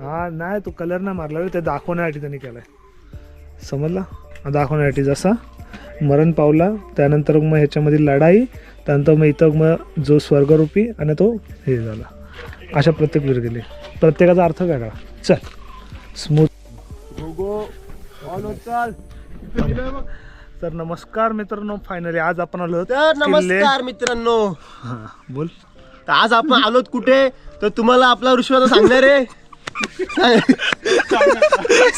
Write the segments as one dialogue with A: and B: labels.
A: हा नाही तो कलर नाही मारला. ते दाखवण्यासाठी त्यांनी केलाय. समजला? दाखवण्यासाठी जसा मरण पावला त्यानंतर मग ह्याच्यामध्ये लढाई त्यानंतर मग इथं मग जो स्वर्गरूपी आणि तो हे झाला. अशा प्रत्येक वीर गेली प्रत्येकाचा अर्थ वेगळा. चल. स्मूथ तर नमस्कार मित्रांनो. फायनली आज आपण आलो
B: नमस्कार मित्रांनो.
A: हा बोल.
B: तर आज आपण आलोत कुठे? तर तुम्हाला आपला ऋषी सांगणार आहे.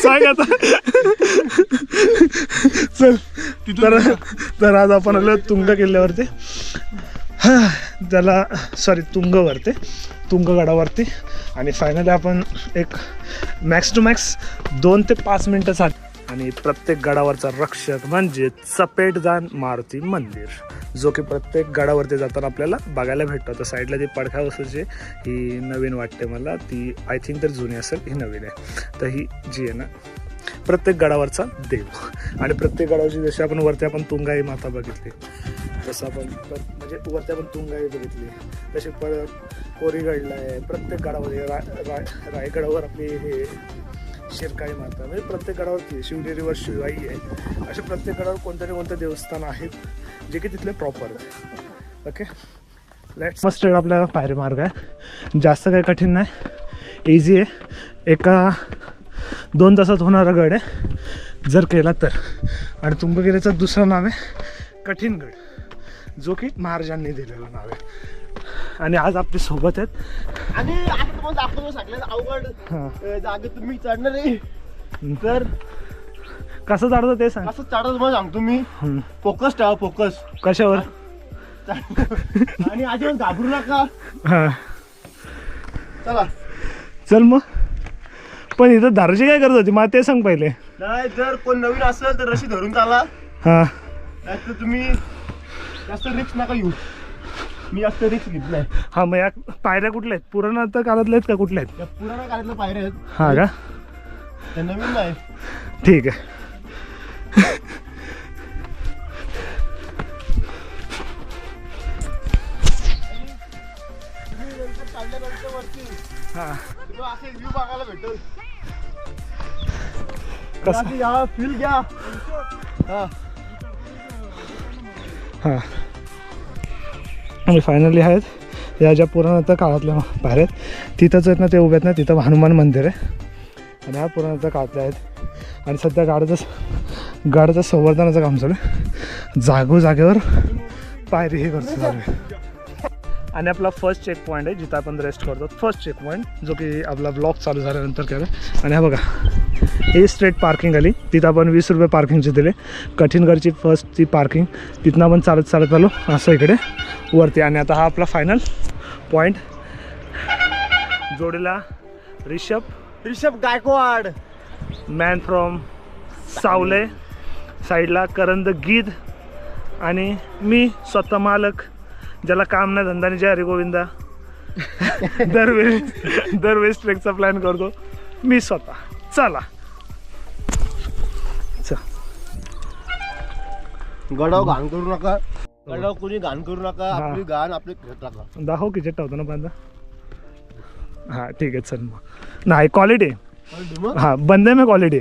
A: सांग आता. चल तर तर आज आपण आलो तुंग किल्ल्यावरती. त्याला सॉरी तुंगवरती. तुंगगडावरती. आणि फायनली आपण एक मॅक्स टू मॅक्स दोन ते पाच मिनटं साठी आणि प्रत्येक गडावरचा रक्षक म्हणजे चपेटदान मारुती मंदिर जो की प्रत्येक गडावरती जाताना आपल्याला बघायला भेटतो. तर साईडला ती पडखा वस्तूची ही नवीन वाटते मला. ती आय थिंक तर जुनी असेल ही नवीन आहे. तर ही जी आहे ना प्रत्येक गडावरचा देव. आणि प्रत्येक गडावरची जशी आपण वरती आपण तुंगाई माता बघितली तसं आपण म्हणजे वरती आपण तुंगाई बघितली. तशी परत कोरीगडला आहे. प्रत्येक गडावर रा- रा- रायगडावर आपली हे शिरकाई माता म्हणजे प्रत्येक गडावरती शिवनेरीवर शिवाई आहे. असे प्रत्येक गडावर कोणत्या ना कोणते देवस्थान आहेत जे की तिथले प्रॉपर आहे ओके लेट्स मस्त आपल्याला पायरी मार्ग आहे. जास्त काही कठीण नाही. इझी आहे. एका दोन तासात होणारा गड आहे. जर केला तर. आणि तुंबगिरीचं दुसरं नाव आहे कठीण गड. जो की महाराजांनी दिलेलं नाव आहे. आणि आज आपली सोबत आहेत.
B: आणि आता तुम्हाला दाखवतो सगळ्यात अवघड जागेत तुम्ही चढणार आहे. तर
A: कसं चालतं ते सांग.
B: असं चढत तुम्हाला सांगतो मी. फोकस ठेवा फोकस.
A: कशावर?
B: आणि अजिबात घाबरू नका.
A: हां.
B: चला.
A: चल मग. पण इथं धाराची काय करत होती? मला ते सांग पहिले.
B: नाही जर कोण नवीन असेल तर रशी धरून चाला.
A: हां.
B: नाही तर तुम्ही जास्त रिक्स नका घेऊ. मी जास्त रिक्स घेत नाही.
A: हां मग या पायऱ्या कुठल्या आहेत? पुराण आता काळातल्या आहेत का कुठल्या आहेत?
B: त्या पुराणा काळातल्या पायऱ्या आहेत.
A: हां का?
B: त्या नवीन नाही
A: ठीक आहे. हां.
B: तुम्हाला असे व्ह्यू बघायला भेटेल.
A: कसं?
B: कसं या फील घ्या. हा
A: हां. आणि फायनली आहेत. या ज्या पुराणाच्या काळातल्या पायऱ्या आहेत तिथंच आहेत ना ते उभे आहेत ना तिथं हनुमान मंदिर आहे. आणि ह्या पुराणाच्या काळातल्या आहेत. आणि सध्या गाडचं गाडचं संवर्धनाचं काम चालू आहे. जागोजागेवर पायरी हे करतो चालू आणि आपला फर्स्ट चेक पॉईंट आहे जिथं आपण रेस्ट करतो. फर्स्ट चेक पॉईंट जो की आपला ब्लॉक चालू झाल्यानंतर केला आणि हा बघा. हे स्ट्रेट पार्किंग आली. तिथं आपण वीस रुपये पार्किंगचे दिले. कठीणगडची फर्स्ट ती पार्किंग तिथनं आपण चालत चालत आलो. असं इकडे. वरती. आणि आता हा आपला फायनल पॉईंट जोडीला Rishabh
B: Rishabh Gaikwad.
A: Man from Savle. साईडला करंद गीद आणि मी स्वतः मालक. ज्याला काम नाही धंदा नाही जय हरी गोविंदा दरवेळी दरवेळेस ट्रेकचा प्लॅन करतो. मी स्वतः. चल.
B: गडाव घाण करू नका. गडाव कोणी घाण करू नका.
A: हा.
B: आपली घाण आपली नका.
A: दाखव की चिट्टा होता ना पहिल्यांदा हां ठीक आहे चल मग. नाही क्वालिटी
B: कळली मग?
A: हां बंदे में क्वालिटी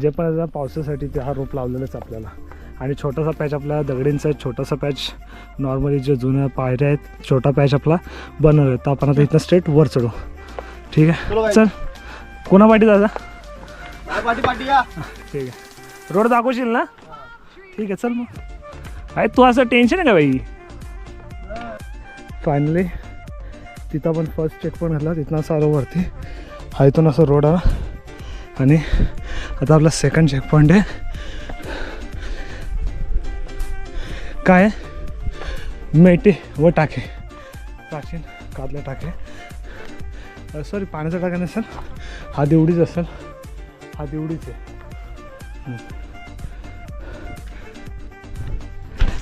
A: जे पण आता पावसासाठी ते हा रोप लावलेलाच आपल्याला. आणि छोटासा पॅच आपला दगडींचा आहे छोटासा पॅच नॉर्मली जे जुन्या पायऱ्या आहेत छोटा पॅच आपला बनवला आहे. तर आपण आता इथं स्ट्रेट वर चढू. ठीक
B: चलो
A: आहे
B: बाई.
A: चल. कोणा पाठी दादा?
B: काय पाठी पाठी या.
A: ठीक आहे. रोड दाखवशील ना? ठीक आहे चल मग. आहे तू असं टेन्शन आहे का बाई फायनली तिथं पण फर्स्ट चेक पण घातला तिथनं असं आलो वरती. हा इथून असं रोड आला. आणि आता आपला सेकंड चेक पॉईंट आहे. काय मेटे व टाके. प्राचीन काढले टाके. सॉरी पाण्याचा टाका नसेल. हा देवडीच असेल. हा देवडीच आहे.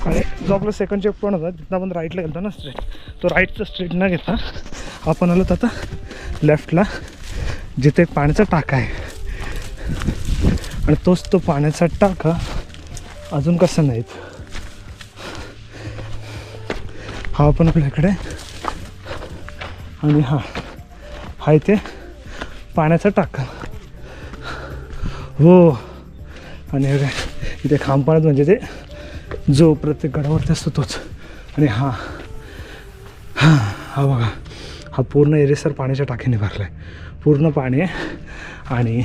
A: आणि जो आपला सेकंड चेक पॉईंट होता तिथं आपण राईटला गेलो ना स्ट्रेट तो राईटचा स्ट्रेट न घेता आपण आलो आता लेफ्टला जिथे एक पाण्याचा टाका आहे. आणि तोच तो पाण्याचा टाका अजून कसं नाहीत. हा आपण आपल्याकडे आणि हा हा इथे पाण्याचा टाका. हो. आणि हे काय इथे खांबपाण्यात म्हणजे ते जो प्रत्येक गडावरती असतो तोच. आणि हा हा हा बघा हा पूर्ण एरेसर पाण्याच्या टाकीने भरला आहे पूर्ण पाणी आहे आणि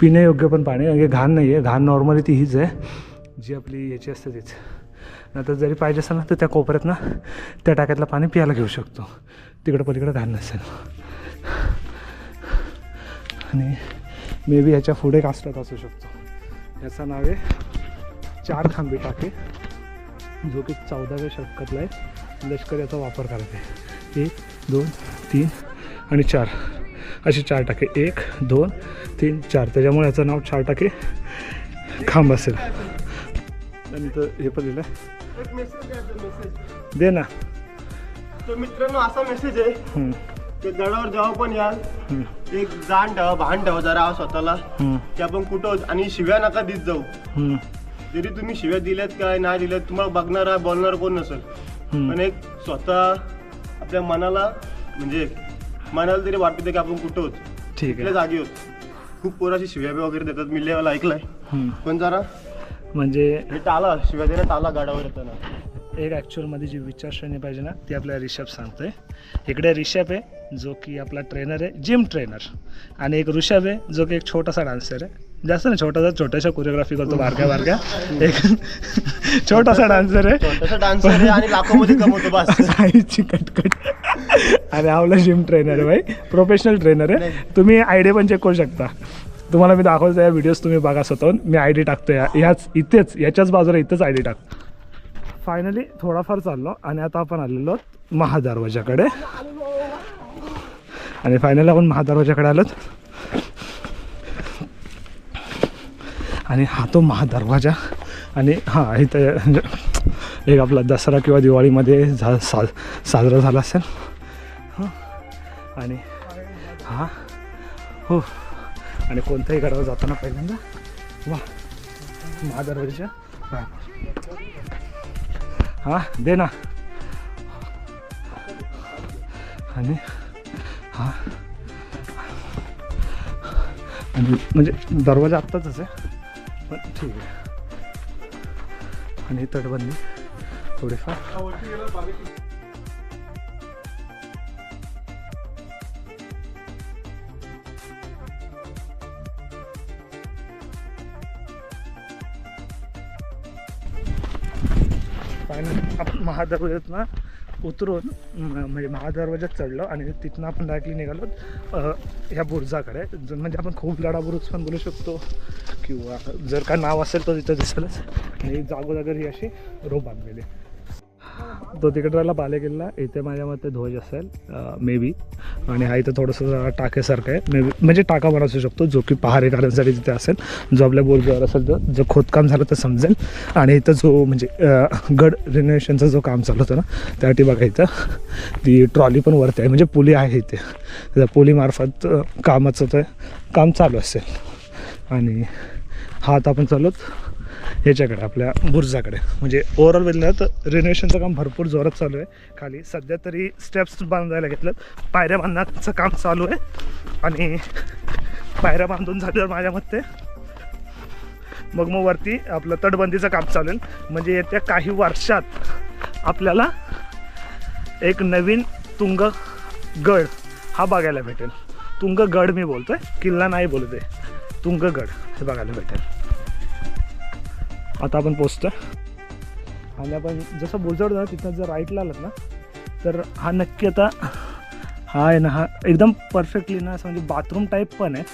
A: पिण्यायोग्य पण पाणी आहे म्हणजे घाण नाही आहे घाण नॉर्मली ती हीच आहे जी आपली याची असते तीच. नंतर जरी पाहिजे असेल ना तर त्या कोपऱ्यात ना त्या टाक्यातलं पाणी प्यायला घेऊ शकतो. तिकडं पलीकडं घाण नसेल. आणि मे बी ह्याच्या पुढे कास्टात असू शकतो. याचं नाव आहे चार खांबी टाके जो की चौदाव्या शतकातला आहे. लष्कर याचा वापर करत आहे. एक दोन तीन आणि चार. असे चार टाके. एक दोन तीन चार. त्याच्यामुळे याचं नाव चार टाके खांब असेल. नंतर हे पण लिहिलं दे ना.
B: तर मित्रांनो असा मेसेज आहे. की गडावर जेव्हा पण याल. एक जाण ठेवा भान ठेवा जरा स्वतःला.
A: हम्म,
B: की आपण कुठं आहोत. आणि शिव्या नका देत जाऊ. जरी तुम्ही शिव्या दिल्यात काय नाही दिल्यात तुम्हाला बघणारा बोलणार कोण नसेल. पण एक स्वतः आपल्या मनाला म्हणजे मनाला तरी वाटते की आपण कुठं आहोत
A: ठीक आहे.
B: जागी आहोत खूप पोराशी शिव्या वगैरे देतात. मी लेवल ऐकलाय. पण जरा
A: म्हणजे
B: हे टाला शिव्या देणं टाला गाडावर येताना.
A: एक ॲक्च्युअलमध्ये जी विचारश्रेणी पाहिजे ना ती आपल्या रिषभ सांगतोय. इकडे रिषभ आहे जो की आपला ट्रेनर आहे जिम ट्रेनर आणि एक ऋषभ आहे जो की एक छोटासा डान्सर आहे. जास्त नाही छोटासा छोट्याशा कोरिओग्राफी करतो बारक्या बारक्या. एक छोटासा डान्सर आहे.
B: डान्सर आहे आणि
A: कटकट. आणि आपला जिम ट्रेनर आहे भाई. प्रोफेशनल ट्रेनर आहे. तुम्ही आय डी पण चेक करू शकता. तुम्हाला मी दाखवतो या व्हिडिओज तुम्ही बघा स्वतःहून. मी आय डी टाकतो या ह्याच इथेच याच्याच बाजूला इथंच आय डी टाकतो फायनली थोडाफार चाललो आणि आता आपण आलेलो आहोत महादरवाजाकडे. आणि फायनली आपण महादरवाजाकडे आलोत. आणि हा तो महादरवाजा. आणि हा इथं एक आपला दसरा किंवा दिवाळीमध्ये झा सा साजरा झाला असेल. हां. आणि हा हो. आणि कोणत्याही गडावर जाताना पहिल्यांदा वा महादरवाजाच्या हा. दे ना. आणि हा. आणि म्हणजे दरवाजा आत्ताच आहे पण ठीक आहे. आणि तटबंदी थोडेफार. महादरवाज्यातनं उतरून म्हणजे महादरवाज्यात चढलो आणि तिथनं आपण डायरेक्टली निघालो ह्या बुरुजाकडे. म्हणजे आपण खूप लढा बुरुज पण बोलू शकतो किंवा जर का नाव असेल तर तिथं दिसेलच. आणि जागोजागर ही अशी रो बांधलेली तो तिकडे राहिला बालेकिल्ला. इथे माझ्या मते ध्वज असेल मे बी आणि हा इथं थोडंसं जरा टाकेसारखं आहे. मे बी म्हणजे टाका पण असू शकतो जो की पहारेकरांसाठी तिथे असेल. जो आपल्या बोरजावर असेल तर जो खोदकाम झालं तर समजेल. आणि इथं जो म्हणजे गड रिनोव्हेशनचं जो काम चालू होतं ना त्यासाठी बघा इथं ती ट्रॉली पण वरती आहे. म्हणजे पुली आहे इथे. त्या पुलीमार्फत कामाचं ते काम चालू असेल. आणि हा आता आपण चालूत ह्याच्याकडे आपल्या बुर्जाकडे. म्हणजे ओव्हरऑल बघितलं तर रिनोव्हेशनचं काम भरपूर जोरात चालू आहे. खाली सध्या तरी स्टेप्स बांधायला घेतलं पायऱ्या बांधण्याचं काम चालू आहे. आणि पायऱ्या बांधून झाल्यावर माझ्या मते मग मग वरती आपलं तटबंदीचं काम चालेल. म्हणजे येत्या काही वर्षात आपल्याला एक नवीन तुंग गड हा बघायला भेटेल. तुंग गड मी बोलतोय किल्ला नाही बोलतोय. तुंग गड हे बघायला भेटेल. आता आपण पोचतो आणि आपण जसं बोलजवळ ना तिथं जर राईटला आलात ना तर हा नक्की आता हा आहे ना हा एकदम परफेक्टली ना असं म्हणजे बाथरूम टाईप पण आहे.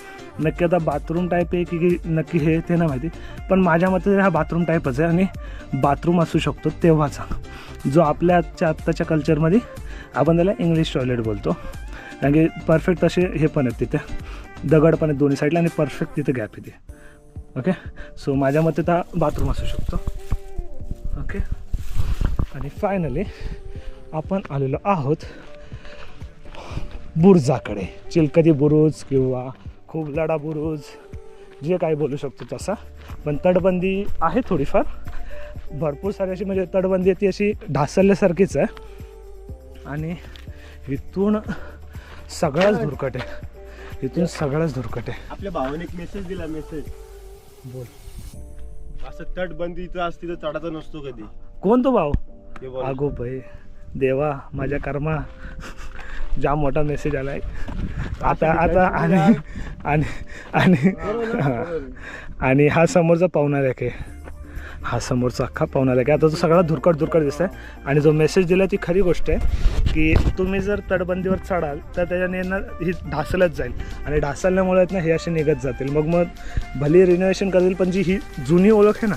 A: नक्की आता बाथरूम टाईप आहे की की नक्की हे ते ना माहिती. पण माझ्या मते हा बाथरूम टाईपच आहे आणि बाथरूम असू शकतो तेव्हाचा. जो आपल्या आजच्या आत्ताच्या कल्चरमध्ये आपण त्याला इंग्लिश टॉयलेट बोलतो. कारण की परफेक्ट असे हे पण आहेत तिथे. दगड पण आहेत दोन्ही साईडला आणि परफेक्ट तिथे गॅप आहे ते. ओके सो माझ्या मते तर बाथरूम असू शकतो. ओके आणि फायनली आपण आलेलो आहोत बुरुजाकडे. चिलकदी बुरुज किंवा खूप लढा बुरुज जे काही बोलू शकतो तसा. पण तटबंदी आहे थोडीफार. भरपूर सारी अशी म्हणजे तटबंदी आहे ती अशी ढासळल्यासारखीच आहे. आणि इथून सगळाच धुरकट आहे. इथून सगळाच धुरकट आहे.
B: आपल्या भावाने एक मेसेज दिला मेसेज
A: बोल.
B: असं तटबंदीचं असती तर चढाचा नसतो कधी.
A: कोण तो भाऊ?
B: बोल.
A: अगो भाई देवा माझ्या कर्मा. जाम मोठा मेसेज आलाय. आता आता आणि आणि आणि हा. आणि हा समोरचा पाहुणा आहे हा समोरचा अख्खा पाहुणा आहे आता तो सगळा धुरकट धुरकट दिसत आहे आणि जो मेसेज दिला ती खरी गोष्ट आहे. की तुम्ही जर तटबंदीवर चढाल तर त्याच्याने ना ही ढासलत जाईल. आणि ढासळल्यामुळे आहेत ना हे असे निघत जातील. मग मग भली रिनोव्हेशन करतील पण जी ही जुनी ओळख आहे ना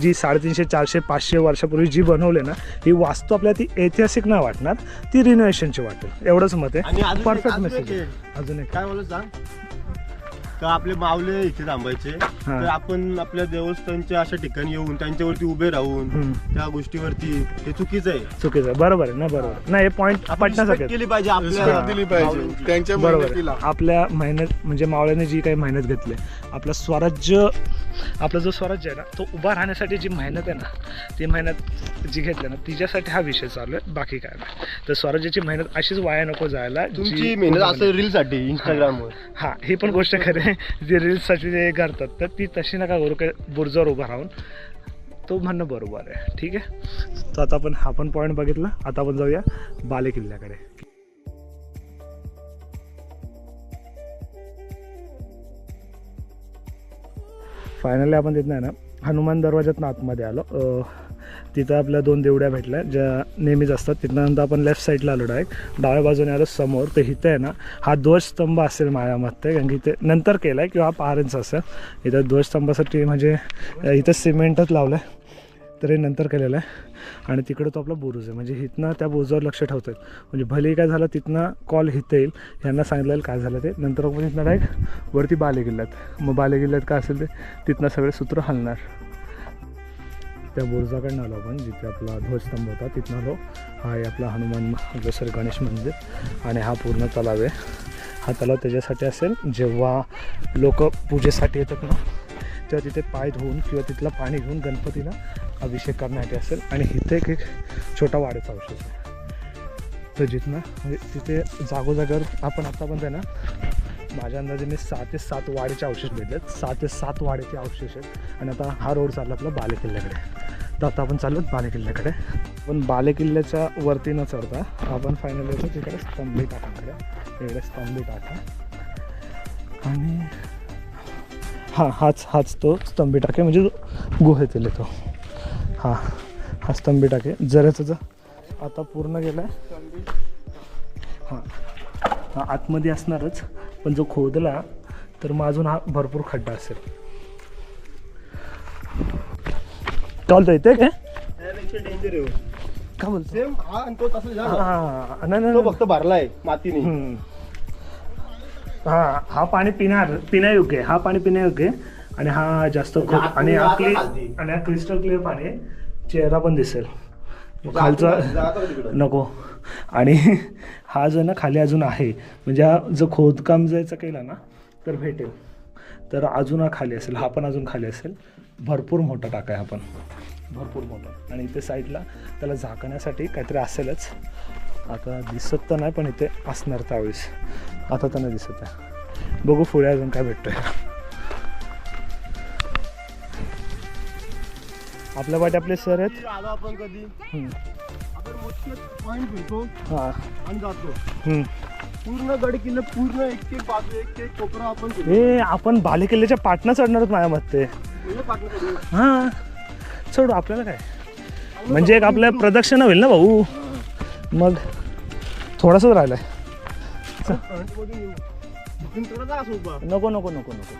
A: जी साडेतीनशे चारशे पाचशे वर्षापूर्वी जी बनवली ना ही वास्तू आपल्याला ती ऐतिहासिक नाही वाटणार ती रिनोव्हेशनची वाटेल. एवढंच मत आहे. Perfect message. अजून एक
B: काय बोलत सांग का आपले मावले इथे थांबायचे. तर आपण आपल्या देवस्थानच्या अशा ठिकाणी येऊन त्यांच्यावरती उभे राहून. त्या गोष्टीवरती हे चुकीचं आहे
A: चुकीचं आहे बरोबर आहे ना बरोबर नाही हे पॉईंट
B: आपण respect
A: आहे.
B: केली पाहिजे आपल्या.
C: दिली पाहिजे. त्यांच्या
A: बरोबर
C: मेहनतीला
A: आहे. आपल्या मेहनत म्हणजे मावळ्याने जी काही मेहनत घेतली आपलं स्वराज्य आपला जो स्वराज्य आहे ना तो उभा राहण्यासाठी जी मेहनत आहे ना ती मेहनत जी घेतली ना तिच्यासाठी हा विषय चालू आहे बाकी काय नाही तर स्वराज्याची मेहनत अशीच वाया नको जायला जी
B: तुमची मेहनत असं रील साठी इंस्टाग्रामवर
A: हा ही पण गोष्ट खरी आहे जे रील्ससाठी जे करतात तर ती तशी नका करू काय बुरजावर उभा राहून. तो म्हणणं बरोबर आहे. ठीक आहे? तर आता आपण हा पण पॉईंट बघितला. आता आपण जाऊया बाले किल्ल्याकडे. फायनली आपण तिथनं आहे ना हनुमान दरवाज्यातनं आतमध्ये आलो. तिथं आपल्या दोन देवड्या भेटल्या ज्या नेहमीच असतात. तिथनं नंतर आपण लेफ्ट साईडला आलो डायरेक्ट डाव्या बाजूने आलो समोर. तर इथं आहे ना हा ध्वजस्तंभ असेल माझ्या मते कारण की इथे नंतर केला आहे किंवा पाऱ्यांचा असेल. इथं ध्वजस्तंभासाठी म्हणजे इथं सिमेंटच लावलं आहे तर हे नंतर केलेलं आहे. आणि तिकडं तो आपला बुरुज आहे. म्हणजे इथनं त्या बुरुजावर लक्ष ठेवतात म्हणजे भले काय झालं तिथनं कॉल हिथं येईल. यांना सांगितलेलं काय झालं ते. नंतर मग इथनं डायरेक्ट वरती बाले किल्ल्यात मग बाले किल्ल्यात काय असेल ते? तिथनं सगळे सूत्र हलणार. त्या बुरुजाकडनं आलो आपण जिथे आपला ध्वजस्तंभ होता तिथनं आलो. हा आहे आपला हनुमान आपलं गणेश मंदिर आणि हा पूर्ण तलाव आहे. हा तलाव त्याच्यासाठी असेल जेव्हा लोक पूजेसाठी येतात ना तेव्हा तिथे पाय धुवून किंवा तिथलं पाणी घेऊन गणपतीला अभिषेक करण्यासाठी असेल. आणि इथे एक एक छोटा वाड्याचा अवशेष आहे. तर जिथनं म्हणजे तिथे जागोजागर आपण आतापर्यंत आहे ना माझ्या अंदाजाने सहा ते सात वाड्याचे अवशेष भेटलेत. सहा ते सात वाड्याचे अवशेष आहेत. आणि आता हा रोड चालला आपला बाले किल्ल्याकडे तर आता आपण चाललो बाले किल्ल्याकडे पण बाले किल्ल्याच्या वरती न चढता आपण फायनल येतो तिकडे स्तंभी टाकाकडे इकडे स्तंभी टाका आणि हां हाच हाच तो स्तंभी टाके म्हणजे गुहेतील येतो. हां हा स्तंभी टाके. जराचं जर आता पूर्ण गेला आहे हां आतमध्ये असणारच पण जो खोदला तर मग अजून हा भरपूर खड्डा असेल. चालतो काय
B: त्यापेक्षा डेंजर आहे
A: का बोलतो?
B: सेम हा आणि तो तसं झाला.
A: हा नाही नाही,
B: तो
A: नाही.
B: फक्त भरलाय मातीने.
A: हम्म. हा हा पाणी पिणार पिण्यायोग्य आहे. हा पाणी पिण्यायोग्य आहे. आणि हा जास्त खूप आणि हा क्लि. आणि हा क्रिस्टल क्लिअर पाणी आहे चेहरा पण दिसेल. खालचा
B: जातो का तिकडं?
A: नको. आणि हा जो ना खाली अजून आहे म्हणजे हा जो खोदकाम जायचं केलं ना तर भेटेल. तर अजून हा खाली असेल हा पण अजून खाली असेल. भरपूर मोठा टाका आहे हा पण. भरपूर मोठा. आणि इथे साईडला त्याला झाकण्यासाठी काहीतरी असेलच. आता दिसत तर नाही पण इथे असणार त्यावेळेस. आता तर नाही दिसत आहे. बघू पुढे अजून काय भेटतोय. आपल्या वाटे आपले सर आहेत.
B: आपण कधी? घेतो
A: हां.
B: आणि जातो.
A: हम्म.
B: पूर्ण गड किल्ले पूर्ण एक एक बाजू एक एक कोपरा आपण.
A: ए आपण बालेकिल्ल्याच्या पाटणा चढणार आहोत माझ्या मते.
B: म्हणजे पाठवतो करू.
A: हां. चढू आपल्याला काय? म्हणजे एक आपल्या प्रदक्षिणा होईल ना भाऊ? मग थोडासाच राहिलाय.
B: फ्रंटमधून येऊ. इथून थोडा जा असं उभा.
A: नको नको नको नको.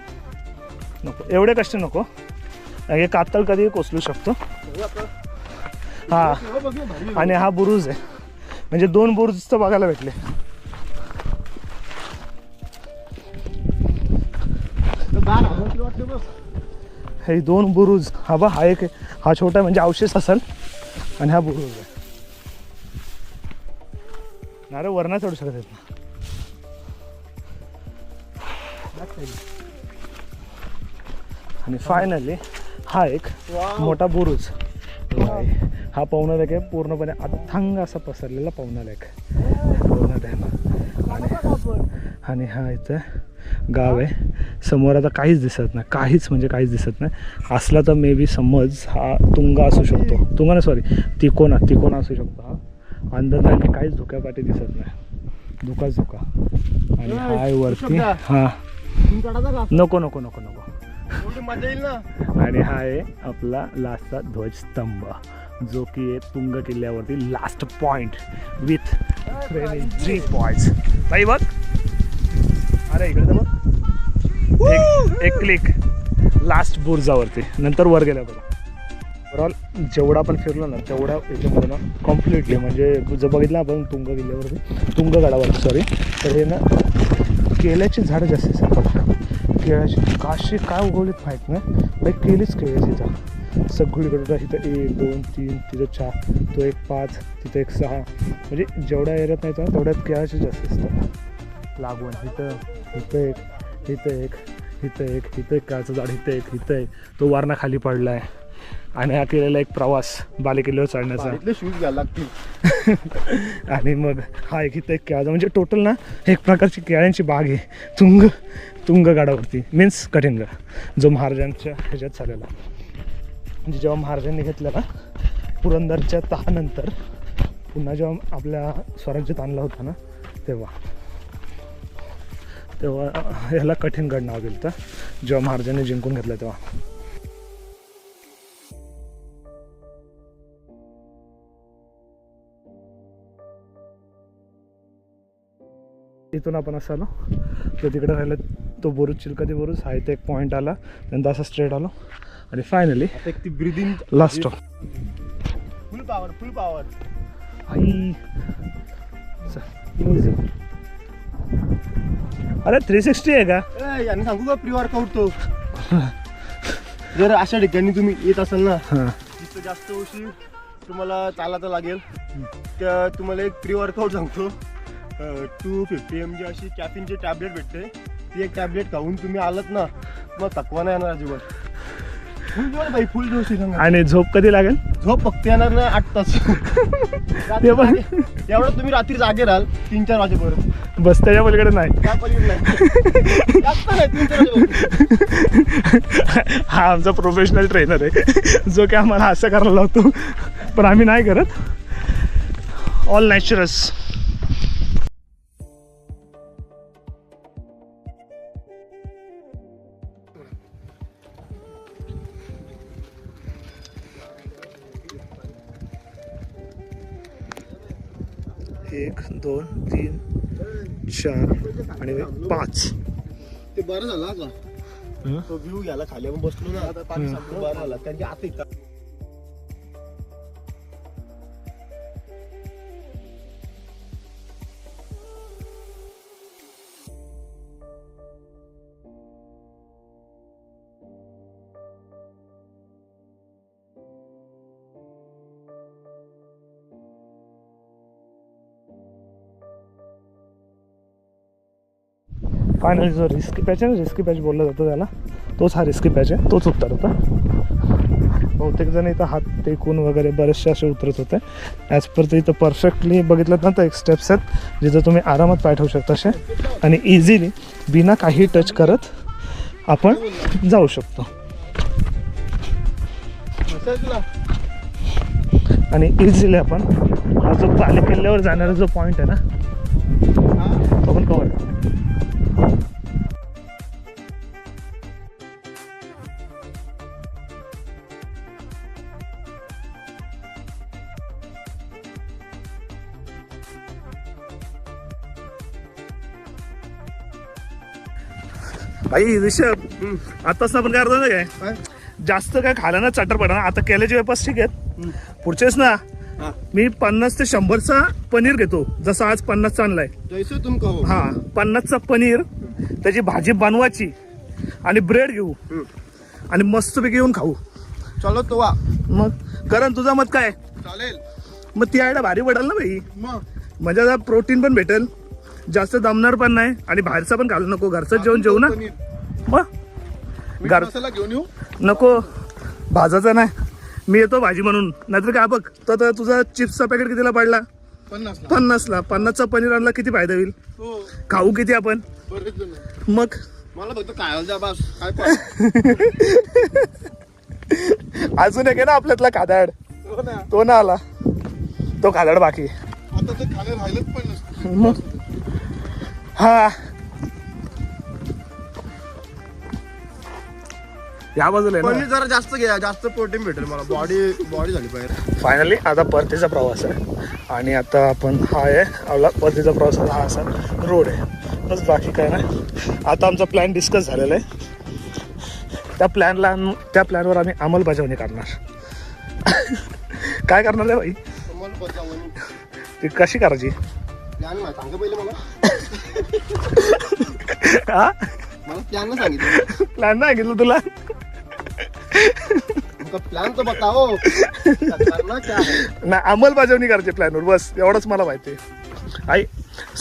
A: नको. एवढे कष्ट नको. हे कातळ कधी कोसलू शकतो?
B: हे
A: हा. आणि हा बुरुज आहे म्हणजे दोन बुरुज तर बघायला भेटले. हे दोन बुरुज हा बा हा एक. हा छोटा म्हणजे अवशेष असेल आणि हा बुरुज आहे अरे वरना चढू शकत आहेत ना आणि फायनली हा एक. मोठा बुरुज हा लेक आहे पूर्णपणे अथांग असा पसरलेला पाहुणा लेक लोणार डॅम आणि आणि हा इथं गाव आहे. समोर आता काहीच दिसत नाही. काहीच म्हणजे काहीच दिसत नाही. असला तर मे बी समज हा तुंगा असू शकतो. तुंगा ना सॉरी तिकोना तिकोना असू शकतो हा. अंदाज आहे की काहीच धुक्यापाठी दिसत नाही. धुकाच धुका. आणि हा आहे वरती हा. नको नको नको नको.
B: एवढी मजा येईल ना?
A: आणि हा आहे आपला लास्टचा ध्वजस्तंभ जो की आहे Tung किल्ल्यावरती last point with three points ताई बघ. अरे इकडे तर बघ. एक एक क्लिक लास्ट बुर्जावरती. नंतर वर गेल्या बघा. ओव्हरऑल जेवढा आपण फिरलो ना तेवढा याच्यामध्ये ना कम्प्लिटली म्हणजे जर बघितलं आपण तुंग किल्ल्यावरती तुंग गडावरती सॉरी तर हे ना केल्याची झाडं जास्त दिसतात केळाची काशी काय उगवलीत माहीत नाही. बाई केलीच केळी तिथं सगळीकडे इथं एक दोन तीन तिथं चार तो एक पाच तिथं एक सहा. म्हणजे जेवढ्या एरियात नाही ना तेवढ्यात केळाचे जास्त दिसतात लागवण इथं इथं एक इथं एक इथं एक इथं एक केळाचं झाड इथं एक इथं एक. तो वारणा खाली पडला आहे आणि हा केलेला एक प्रवास बालेकिल्ल्यावर चढण्याचा.
B: शूज घ्यायला लागतील.
A: आणि मग हा एक इथं एक केळाचा म्हणजे टोटल ना एक प्रकारची केळ्यांची बाग आहे. तुंग तुंग गडावरती मीन्स कठीणगड जो महाराजांच्या ह्याच्यात झालेला म्हणजे जेव्हा महाराजांनी घेतलेला पुरंदरच्या तहानंतर पुन्हा जेव्हा आपल्या स्वराज्यात आणला होता ना तेव्हा. तेव्हा ह्याला कठीणगड नाव दिलं होतं जेव्हा महाराजांनी जिंकून घेतलं तेव्हा. इथून आपण असं आलो. तर तिकडे राहिलं तो बुरुज चिलकती बुरुज. हा इथे एक पॉईंट आला. नंतर असं स्ट्रेट आलो. आणि फायनली
B: ती breathing
A: last stop
B: full power full power
A: आई. अरे थ्री सिक्स्टी आहे का?
B: यांनी सांगू का प्री वर्कआउट तो जर अशा ठिकाणी तुम्ही येत असाल ना जिथं जास्त उशीर तुम्हाला चालायचं लागेल त्या तुम्हाला एक प्री वर्कआउट सांगतो. टू फिफ्टी एम जी अशी कॅफिनची टॅबलेट भेटते. ती एक टॅबलेट खाऊन तुम्ही आलात ना मग थकवा नाही येणार अजिबात. फुल जोर बाई फुल जोशी
A: आणि झोप कधी लागेल?
B: झोप फक्त येणार नाही आठ तास. रात्री
A: ते पण-
B: जागे- एवढं तुम्ही रात्री जागे राहाल तीन चार वाजेपर्यंत.
A: बस त्याच्या पलीकडे नाही.
B: पलीकडे नाही. जास्त नाही तीन चार वाजेपर्यंत.
A: हा आमचा प्रोफेशनल ट्रेनर आहे. जो की आम्हाला असं करायला लावतो. पण आम्ही नाही करत. ऑल नॅचरस एक दोन तीन चार आणि पाच.
B: ते बरं झालं का? तो व्ह्यू घ्यायला खाली बसलो ना आता पाणी बरं झाला. की आता
A: फायनली जो रिस्की पॅच आहे ना रिस्की पॅच बोलला जातो त्याला. तोच हा रिस्की पॅच आहे. तोच उतरत होता. बहुतेक जण इथं हात टेकून वगैरे बरेचसे असे उतरत होते. ॲज पर ते इथं परफेक्टली बघितलं ना तर एक स्टेप्स आहेत जिथं तुम्ही आरामात पाय ठेवू शकता असे. आणि इझिली बिना काही टच करत आपण जाऊ शकतो. आणि इझिली आपण हा जो बालेकिल्ल्यावर जाणारा जो पॉईंट आहे ना
B: हा?
A: तो पण कवर भाई ऋषभ आताच आपण काय अर्धा काय
B: काय?
A: जास्त काय खायला ना चटर पडा आता केल्याचे वेपास ठीक आहेत. पुढचेच ना
B: हा.
A: मी पन्नास ते शंभरचा पनीर घेतो. जसं आज पन्नासचा आणलाय.
B: जैसे तुम कहो.
A: हा पन्नासचा पनीर त्याची भाजी बनवायची आणि ब्रेड घेऊ. आणि मस्तपैकी येऊन खाऊ.
B: चलो तो वा.
A: मग करण तुझा मत काय?
B: चालेल.
A: मग ती आयडिया भारी पडेल ना भाई.
B: मग?
A: म्हणजे आता प्रोटीन पण भेटेल. जास्त दमणार पण नाही आणि बाहेरचा पण घालू नको. घरचं जेवण जेवू ना. मग
B: घेऊन येऊ.
A: नको. भाजायचा नाही. मी येतो भाजी म्हणून. नाहीतर काय बघ तो आता तुझा चिप्सचा पॅकेट कितीला पडला? पन्नासला. पन्नासचा पनीर आणला किती फायदा होईल?
C: हो.
A: खाऊ किती आपण? मग?
B: मला फक्त
A: अजून एक आहे ना आपल्यातला खादाड.
C: हो
A: तो ना आला. तो खादाड बाकी
C: आता ते खाणे राहिलंच पण
A: मग? हा. या बाजूला आहे
B: पनीर
A: ना
B: जरा जास्त घ्या जास्त प्रोटीन भेटेल मला. बॉडी बॉडी झाली पाहिजे.
A: फायनली आता परतीचा प्रवास आहे. आणि आता आपण हा आहे आपला परतीचा प्रवास हा असा रोड आहे. बस बाकी काय नाही. आता आमचा प्लॅन डिस्कस झालेला आहे. त्या प्लॅनला त्या प्लॅनवर आम्ही अंमलबजावणी करणार. काय करणार आहे भाई? ती कशी करायची?
B: प्लॅन नाही सांगा पहिले मला.
A: हा?
B: मला प्लॅन नाही सांगितलं.
A: प्लॅन नाही घेतलं तुला?
B: प्लॅन तर बताओ करना क्या? है
A: नाही अंमलबजावणी करायची प्लॅनवर बस. एवढंच मला माहिती आहे. आई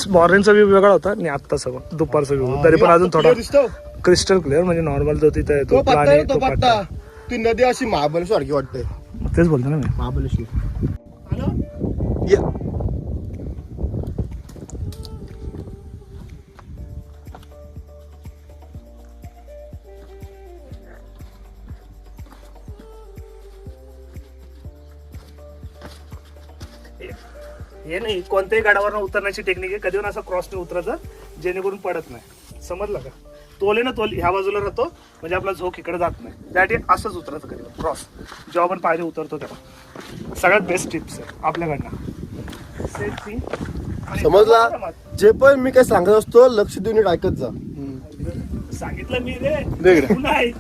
A: मॉर्निंगचा व्ह्यू वेगळा होता आणि आत्ताचा पण दुपारचा व्ह्यू तरी पण अजून थोडा
B: दिसतो.
A: क्रिस्टल क्लिअर म्हणजे नॉर्मल जो तिथे
B: तो
A: तो
B: पत्ता
A: प्राणी
B: आहे, तो
A: तो
B: पत्ता.
A: पट्टा
B: ती नदी अशी महाबळेश्वर सारखी वाटते.
A: तेच बोलतो ना मी.
B: महाबळेश्वर. ये.
A: हे नाही कोणत्याही गाडावर उतरण्याची टेक्निक आहे. कधी पण असं क्रॉसने उतरायचं जेणेकरून पडत नाही. समजलं का? तोले ना तोल ह्या बाजूला राहतो म्हणजे आपला झोक इकडे जात नाही. त्यासाठी असंच उतरायचं कधी क्रॉस जेव्हा आपण पायरी उतरतो तेव्हा. सगळ्यात बेस्ट टिप्स आहे आपल्याकडनं.
B: समजला? जे पण मी काय सांगत असतो लक्ष देऊन ऐकत जा.
A: सांगितलं मी रे. नाही.